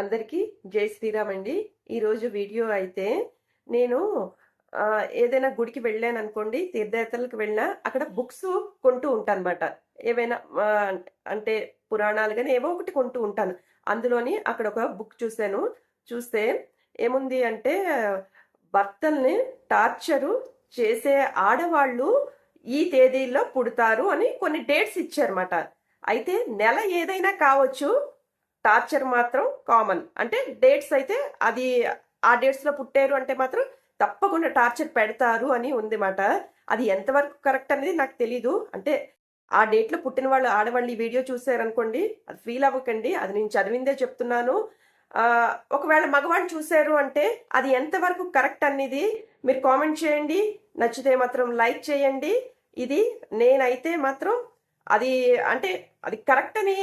అందరికీ జై శ్రీరామ్ అండి. ఈరోజు వీడియో అయితే నేను ఏదైనా గుడికి వెళ్ళాను అనుకోండి తీర్థయాత్రలకు వెళ్ళినా అక్కడ బుక్స్ కొంటూ ఉంటాను అనమాట ఏవైనా అంటే పురాణాలు కానీ ఏవో ఒకటి కొంటూ ఉంటాను. అందులోని అక్కడ ఒక బుక్ చూశాను. చూస్తే ఏముంది అంటే భర్తల్ని టార్చరు చేసే ఆడవాళ్ళు ఈ తేదీల్లో పుడతారు అని కొన్ని డేట్స్ ఇచ్చారన్నమాట. అయితే నెల ఏదైనా కావచ్చు టార్చర్ మాత్రం కామన్ అంటే డేట్స్ అయితే అది ఆ డేట్స్లో పుట్టారు అంటే మాత్రం తప్పకుండా టార్చర్ పెడతారు అని ఉంది మాట అది ఎంతవరకు కరెక్ట్ అనేది నాకు తెలీదు. అంటే ఆ డేట్లో పుట్టిన వాళ్ళు ఆడవాళ్ళు ఈ వీడియో చూసారనుకోండి అది ఫీల్ అవ్వకండి. అది నేను చదివిందే చెప్తున్నాను. ఒకవేళ మగవాళ్ళు చూశారు అంటే అది ఎంతవరకు కరెక్ట్ అనేది మీరు కామెంట్ చేయండి. నచ్చితే మాత్రం లైక్ చేయండి. ఇది నేనైతే మాత్రం అది అంటే అది కరెక్ట్ అని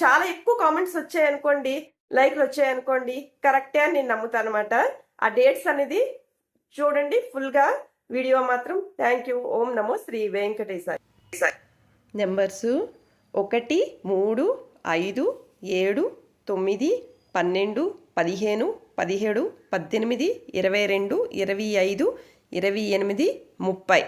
చాలా ఎక్కువ కామెంట్స్ వచ్చాయనుకోండి. లైక్లు వచ్చాయనుకోండి కరెక్టే అని నేను నమ్ముతాను అనమాట ఆ డేట్స్ అనేది చూడండి ఫుల్గా. వీడియో మాత్రం thank you. Om Namo Shri Venkatesaya. Numbers ఒకటి మూడు ఐదు ఏడు తొమ్మిది పన్నెండు పదిహేను పదిహేడు పద్దెనిమిది ఇరవై రెండు ఇరవై ఐదు ఇరవై ఎనిమిది ముప్పై.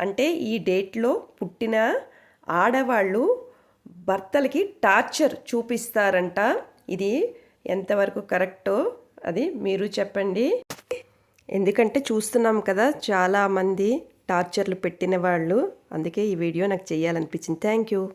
అంటే ఈ డేట్లో పుట్టిన ఆడవాళ్ళు భర్తలకి టార్చర్ చూపిస్తారంట. ఇది ఎంతవరకు కరెక్టో అది మీరు చెప్పండి. ఎందుకంటే చూస్తున్నాం కదా చాలామంది టార్చర్లు పెట్టిన వాళ్ళు. అందుకే ఈ వీడియో నాకు చేయాలనిపించింది. Thank you.